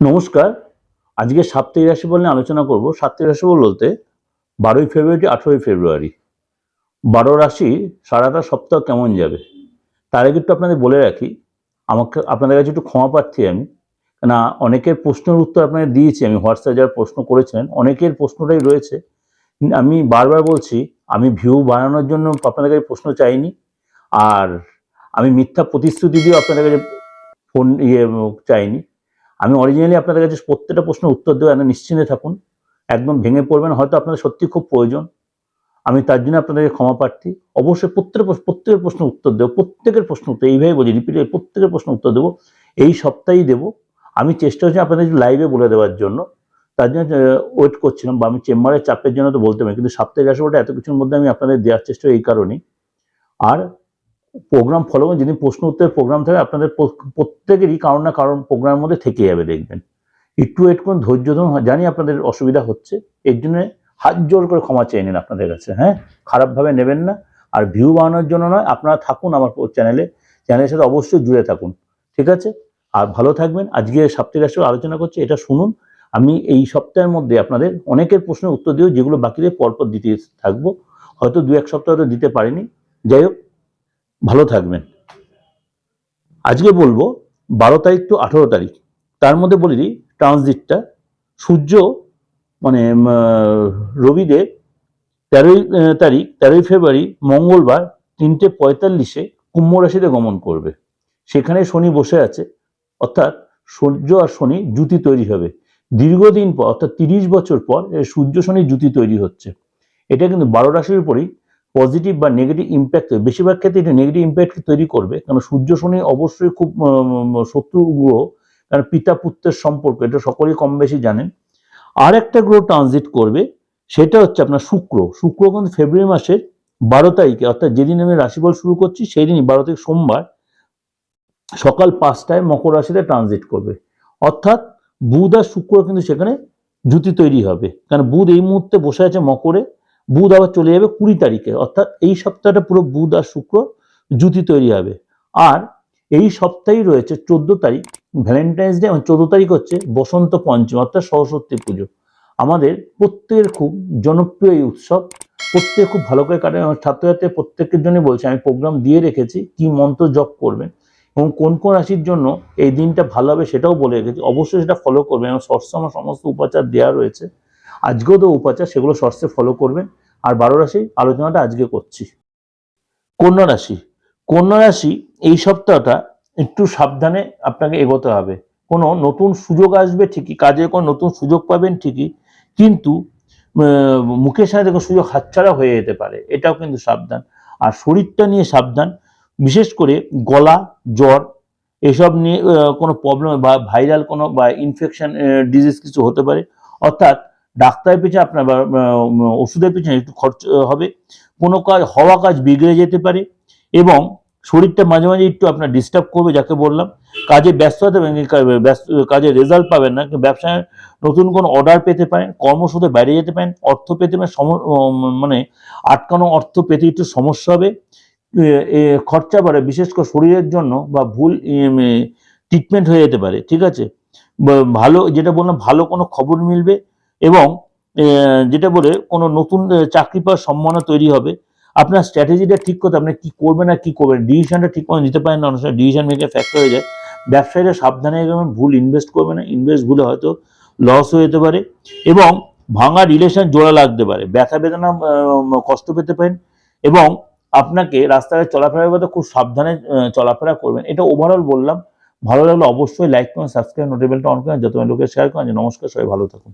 নমস্কার। আজকে সাপ্তাহিক রাশিফল নিয়ে আলোচনা করব। সাপ্তাহিক রাশিফল বলতে বারোই ফেব্রুয়ারি আঠেরোই ফেব্রুয়ারি। বারো রাশি সারাটা সপ্তাহ কেমন যাবে? তার আগে একটু আপনাদের বলে রাখি, আমাকে আপনাদের কাছে একটু ক্ষমা প্রার্থী আমি। না অনেকের প্রশ্নের উত্তর আপনাদের দিয়েছি, আমি হোয়াটসঅ্যাপে যারা প্রশ্ন করেছিলেন অনেকের প্রশ্নটাই রয়েছে। আমি বারবার বলছি, আমি ভিউ বানানোর জন্য আপনাদের কাছে প্রশ্ন চাইনি। আর আমি মিথ্যা প্রতিশ্রুতি দিয়েও আপনাদের কাছে ফোন ইয়ে চাইনি। আমি অরিজিনালি আপনাদের কাছে প্রত্যেকটা প্রশ্নের উত্তর দেবো আপনি নিশ্চিন্তে থাকুন। একদম ভেঙে পড়বেন, হয়তো আপনাদের সত্যি খুব প্রয়োজন। আমি তার জন্য আপনাদেরকে ক্ষমা প্রার্থী। অবশ্যই প্রত্যেকের প্রশ্ন- প্রত্যেকের প্রশ্ন উত্তর দেবো, প্রত্যেকের প্রশ্ন উত্তর, এইভাবে বলি রিপিট প্রত্যেকের প্রশ্ন উত্তর দেবো। এই সপ্তাহেই দেবো। আমি চেষ্টা করছি আপনাদের লাইভে বলে দেওয়ার জন্য। তার জন্য ওয়েট করছিলাম বা আমি চেম্বারের চাপের জন্য তো বলতে পারি, কিন্তু সাপ্তাহিক রাশিফলটা এত কিছুর মধ্যে আমি আপনাদের দেওয়ার চেষ্টা এই কারণেই। আর প্রোগ্রাম ফলো করুন যেদিন প্রশ্ন উত্তরের প্রোগ্রাম থাকে আপনাদের প্রত্যেকেরই কারণ না কারণ প্রোগ্রামের মধ্যে থেকে যাবে, দেখবেন। একটু ওয়েট করুন, ধৈর্য ধরুন জানি আপনাদের অসুবিধা হচ্ছে। এর জন্য হাত জোর করে ক্ষমা চেয়ে নিন আপনাদের কাছে হ্যাঁ? খারাপভাবে নেবেন না। আর ভিউ বানানোর জন্য নয়, আপনারা থাকুন আমার চ্যানেলে চ্যানেলের সাথে অবশ্যই জুড়ে থাকুন, ঠিক আছে? আর ভালো থাকবেন। আজকে সাপ্তাহিক রাশি আলোচনা করছি, এটা শুনুন। আমি এই সপ্তাহের মধ্যে আপনাদের অনেকের প্রশ্নের উত্তর দিও যেগুলো বাকিদের পরপর দিতে থাকব। হয়তো দু এক সপ্তাহ দিতে পারিনি। যাই হোক ভালো থাকবেন। আজকে বলব বারো তারিখ টু আঠেরো তারিখ, তার মধ্যে বলে দিই ট্রানজিটটা। সূর্য মানে রবিদের তেরোই তারিখ, তেরোই ফেব্রুয়ারি, মঙ্গলবার তিনটে পঁয়তাল্লিশে কুম্ভ রাশিতে গমন করবে। সেখানে শনি বসে আছে, অর্থাৎ সূর্য আর শনি জুতি তৈরি হবে। দীর্ঘদিন পর, অর্থাৎ তিরিশ বছর পর সূর্য, শনি জুতি তৈরি হচ্ছে। এটা কিন্তু বারো রাশির উপরই পজিটিভ বা নেগেটিভ ইম্প্যাক্ট বেশিরভাগ ক্ষেত্রে এটা নেগেটিভ ইম্প্যাক্ট তৈরি করবে। কারণ সূর্য শনি অবশ্যই খুব শত্রু গ্রহ, কারণ পিতা পুত্রের সম্পর্ক, এটা সকলেই কম বেশি জানেন। আর একটা গ্রহ ট্রানজিট করবে, সেটা হচ্ছে আপনার শুক্র। শুক্র কিন্তু ফেব্রুয়ারি মাসের বারো তারিখে, অর্থাৎ যেদিন আমি রাশিফল শুরু করছি সেই দিনই বারো তারিখ সোমবার, সকাল পাঁচটায় মকর রাশিতে ট্রানজিট করবে। অর্থাৎ বুধ আর শুক্র কিন্তু সেখানে জুতি তৈরি হবে। কারণ বুধ এই মুহূর্তে বসে আছে মকরে বুধ আবার চলে যাবে কুড়ি তারিখে, অর্থাৎ এই সপ্তাহটা পুরো বুধ আর শুক্র জুতি তৈরি হবে। আর এই সপ্তাহেই রয়েছে চোদ্দ তারিখ ভ্যালেন্টাইন্স ডে এবং চোদ্দ তারিখ হচ্ছে বসন্ত পঞ্চম, অর্থাৎ সরস্বতী পুজো। আমাদের প্রত্যেকের খুব জনপ্রিয় এই উৎসব। প্রত্যেকে খুব ভালো করে কাটে এবং ছাত্রছাত্রী প্রত্যেকের জন্য বলছে, আমি প্রোগ্রাম দিয়ে রেখেছি কি মন্ত্র জপ করবেন এবং কোন কোন রাশির জন্য এই দিনটা ভালো হবে সেটাও বলে রেখেছি। অবশ্যই সেটা ফলো করবেন। এবং শর্টসে সমস্ত উপাচার দেওয়া রয়েছে। আজকেও তো উপাচার, সেগুলো শর্টসে ফলো করবেন। আর বারো রাশি আলোচনাটা আজকে করছি। কন্যা রাশি। কন্যা রাশি এই সপ্তাহটা একটু সাবধানে আপনাকে এগোতে হবে। কোনো নতুন সুযোগ আসবে ঠিকই কাজের কোনো নতুন সুযোগ পাবেন ঠিকই, কিন্তু মুখের সাথে দেখো সুযোগ হাতছাড়া হয়ে যেতে পারে। এটাও কিন্তু সাবধান। আর শরীরটা নিয়ে সাবধান। বিশেষ করে গলা, জ্বর, এসব নিয়ে কোনো প্রবলেম বা ভাইরাল কোনো বা ইনফেকশন ডিজিজ কিছু হতে পারে। অর্থাৎ ডাক্তারের পিছনে আপনার ওষুধের পিছনে একটু খরচ হবে। কোনো কাজ, হওয়া কাজ বিগড়ে যেতে পারে এবং শরীরটা মাঝে মাঝে একটু আপনার ডিস্টার্ব করবে, যাকে বললাম। কাজে ব্যস্ত হতে পারেন কাজে রেজাল্ট পাবেন না ব্যবসায় নতুন কোনো অর্ডার পেতে পারেন, কর্মসূত্রে বাইরে যেতে পারেন, অর্থ পেতে মানে আটকানো অর্থ পেতে একটু সমস্যা হবে। খরচা বাড়ে, বিশেষ করে শরীরের জন্য বা ভুল ট্রিটমেন্ট হয়ে যেতে পারে, ঠিক আছে? ভালো, যেটা বললাম, ভালো কোনো খবর মিলবে এবং যেটা বলে কোনো নতুন চাকরি পাওয়ার সম্ভাবনা তৈরি হবে। আপনার স্ট্র্যাটেজিটা ঠিক করতে আপনি কি করবেন না কি করবেন। ডিসিশনটা ঠিক মতো নিতে পারেন না, অনেক সময় ডিসিশন মেকে ফ্যাক্টর হয়ে যায়। ব্যবসায়ীরা সাবধানে এগোবেন ভুল ইনভেস্ট করবে না। ইনভেস্ট ভুলে হয়তো লস হয়ে যেতে পারে এবং ভাঙা রিলেশন জোড়া লাগতে পারে। ব্যথা বেদনা কষ্ট পেতে পারেন এবং আপনাকে রাস্তায় চলাফেরার কথা খুব সাবধানে চলাফেরা করবেন। এটা ওভারঅল বললাম। ভালো লাগলে অবশ্যই লাইক করুন সাবস্ক্রাইব নোটিবেলটা অন করেন যত লোকের শেয়ার করেন নমস্কার, সবাই ভালো থাকুন।